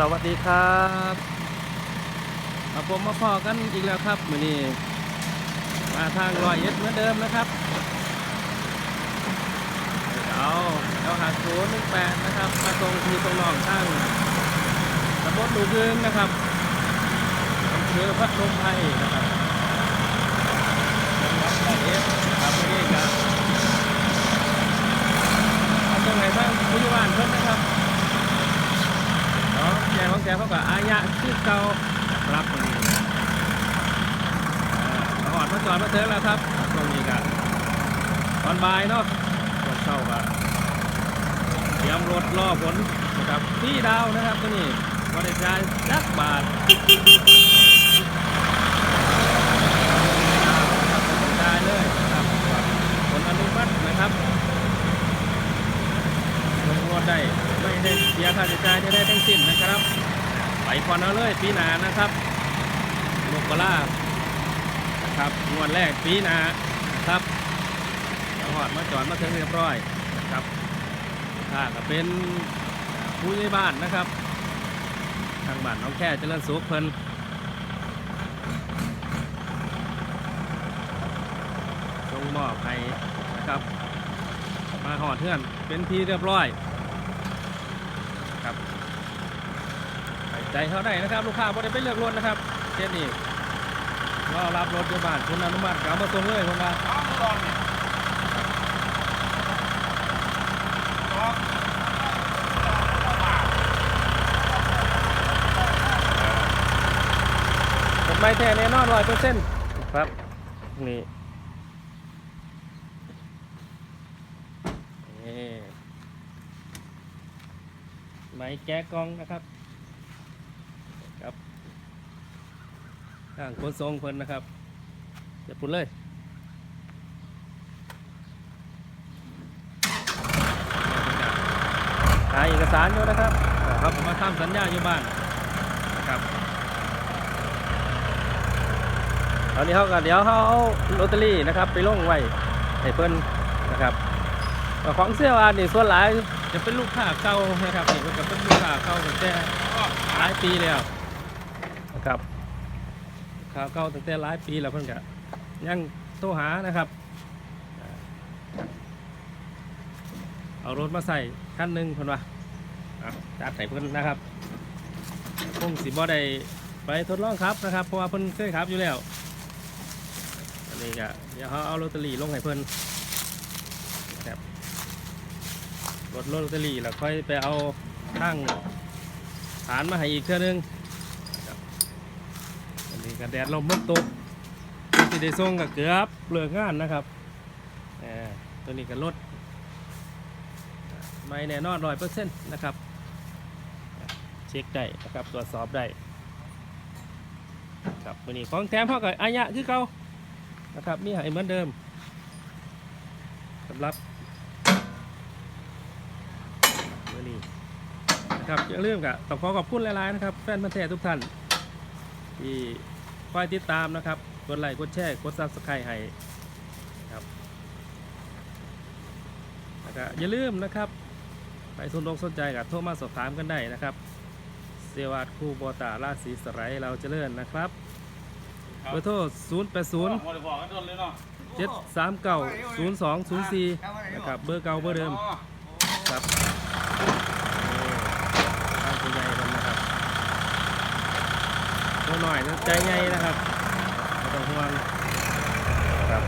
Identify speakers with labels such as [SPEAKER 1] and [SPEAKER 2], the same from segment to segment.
[SPEAKER 1] สวัสดีครับมาผมมาพอกันอีกแล้วครับมือนี้มาทางรอยเอ็ดเหมือนเดิมนะครับเอาเอาหาศูนย์หนึ่งแปดนะครับ มาตรงที่ตรงนองทางตำบลดูพึงนะครับอำเภอพัดลมไทยนะครับจังหวัดร้อยเอ็ดครับมื่อนี้ครับเอาตรงไหนบ้างผู้ใหญ่บ้านเพิ่นนะครับ เนาะแกของแกเขาก็อายะคือ เก่ารับตรงนี้มาหอดมาจอดมาเทิงแล้วครับตรงนี้กันตอนบ่ายเนาะตอนเช้าก็เตรียมรถล่อผลนะครับที่ดาวนะครับตัวนี้บริการจักบาทได้เลยครับผลอนุมัตินะครับลงรถได้ไม่ได้เสียค่าใช้จ่ายได้ทั้งสิ้นนะครับ ไปก่อนเอาเลยปีหนานะครับมกรานะครับงวดแรกปีหนานะครับเอาหอดมาจอดมาถึงเรียบร้อยนะครับถ้าก็เป็นผู้ใหญ่บ้านนะครับ ทางบ้านน้องแค่เจริญสุขเพิ่นทรงมอบให้นะครับ มาหอดเพื่อนเป็นที่เรียบร้อยครับ ใส่ใจเขาได้นะครับ ลูกค้าบ่ได้ไปเลือกรถนะครับเช่นนี้รอรับรถอยู่บ้านคุณอนุมัติกเอามาส่งเลยผมว่ากฎหมายแท้แน่นอนร้อยเปอร์เซ็นต์ครับนี่นี่ไม้แก้กล้องนะครับ ครับทางขนส่งเพิ่นนะครับจะปุ่นเลยถ่ายเอกสารอยู่นะครับครับผมมาทำสัญญาอยู่บ้านนะครับตอนนี้เขาก็เดี๋ยวเขาเอาลอตเตอรี่นะครับไปลงไว้ให้เพิ่นนะครับแต่ของเสื้อวานนี่ส่วนหลายจะเป็นลูกค้าเก่านะครับนี่ก็เป็นลูกค้าเก่าตั้งแต่หลายปีแล้ว ลูกค้าเก่าตั้งแต่หลายปีแล้วเพิ่นก็ยังโทรหานะครับเอารถมาใส่คันหนึ่งเพิ่นว่าจัดให้เพิ่นนะครับคงสิบ่ได้ไปทดลองครับนะครับ เพราะว่าเพิ่นเคยขับอยู่แล้วอันนี้ก็เดี๋ยวเขาเอาลอตเตอรี่ลงให้เพิ่นรถลอตเตอรี่แล้วค่อยไปเอาทั้งฐานมาให้อีกเท่านึงนะครับ อันแดดลมมันตกที่ได้ส่งก็เกือบเลิกงานนะครับตัวนี้ก็ลดไม่แน่นอนร้อยเปอร์เซ็นต์นะครับ เช็คได้นะครับตรวจสอบได้ครับวันนี้ของแถมเท่ากับอายะคือเก่านะครับมีให้เหมือนเดิมสำหรับมื่อนี้นะครับอย่าลืมกับต้องขอขอบคุณหลายๆนะครับ แฟนพันธุ์แท้ทุกท่านที่ คอยติดตามนะครับ กดไลค์กดแชร์ กดซับสไครต์ให้ครับแล้วก็อย่าลืมนะครับไปสนอกสนใจกับโทรมาสอบถามกันได้นะครับ เซวาดคู่บอตาราศีสไลด์เราเจริญนะครับเบอร์โทร0 8 0
[SPEAKER 2] บ่ได้บอกกันโดนเลยเนาะ
[SPEAKER 1] 7 3 9 0 2 0 4นะครับเบอร์เก่าเบอร์เดิมครับทางตัวใหญ่มันนะครับตัว หน่อยนะใจใหญ่นะครับไม่ต้องห่วงครับ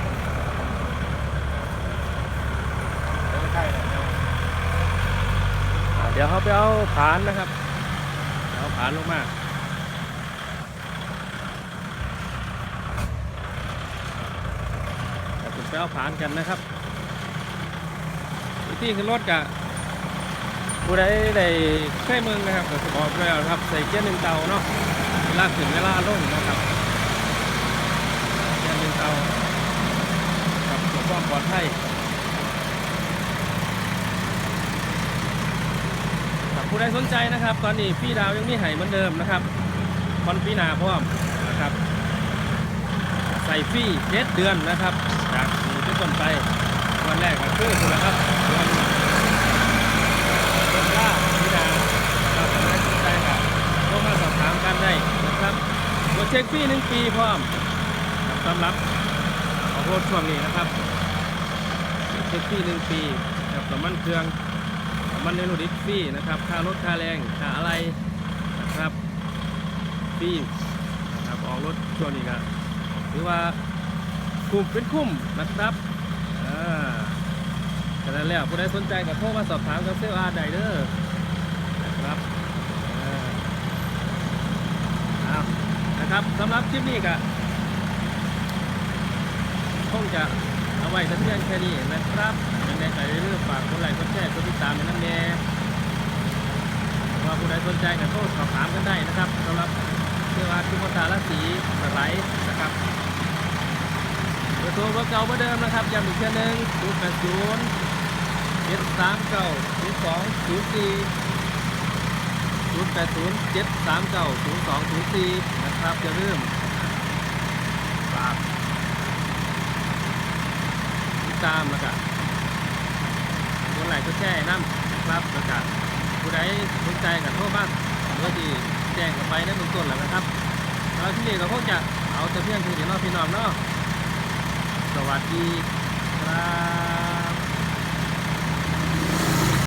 [SPEAKER 1] อ่าเดี๋ยวเขาไปเอาผานนะครับเอาผานลงมาเดี๋ยวผมไปเอาผานกันนะครับวิธีขึ้นรถกะผู้ใดได้เคยเมืองนะครับก็จะบอกแล้วครับ ใส่เกียร์หนึ่งเตาเนาะเว ลาขึ้นเวลาลงนะครับเกียร์หนึ่งเตาครับเพื่ามปลอดภัยผู้ใดสนใจนะครับ ตอนนี้พี่ดาวยังมีไห่เหมือนเดิมนะครับคอนปีนาพร้อมนะครับ ใส่ฟรีเจ็ดเดือนนะครับ จากนี้เป็นต้นไปวันแรกก็คือคุณละครับเดือน เป็นว่าพี่ดาเราสามารถสนใจกับ เช็คฟรีหนึ่งปีพร้อมสำหรับออกรถช่วงนี้นะครับเช็คฟรีหนึ่งปีกับน้ำมันเครื่องน้ำมันเนโรดิสฟรีนะครับค่ารถค่าแรงค่าอะไรนะครับฟรีนะครับออกรถช่วงนี้ก็ถือว่าคุ้มเป็นคุ้มนะครับอ่าฉะนั้นแล้วผู้ใดสนใจก็โทรมาสอบถามกับเซลล์อาร์ไดเดอร์นะครับอ่าเอา นะครับสำหรับคลิปนี้ก็คงจะเอาไว้แต่เพียงแค่นี้นะครับยังไงก็อย่าลืมฝากกดไลค์กดแชร์กดติดตามในน้ำแน่ว่าผู้ใดสนใจก็โทรสอบถามกันได้นะครับสำหรับเสื้อวาคุมตาละสีสไลด์นะครับเบอร์โทรเบอร์เก่าเบอร์เดิมนะครับย้ำอีกเช่นหนึ่งศูนย์แปดศูนย์เจ็ดสามเก้าศูนย์สองศูนย์สี่ ศูนย์แปดศูนะครับอย่าลืมฝากติดตามแล้วก็กดไลค์กดแชร์น้ำนะครับแล้วก็ผู้ใดสนใจกับโทรบ้านก็ที่แจ้งกันไปในเบื้องต้นแล้วนะครับแล้วที่นี่ก็คงจะเอาแต่เพียงแค่นี้เนาพี่น้องเนาะสวัสดีครับ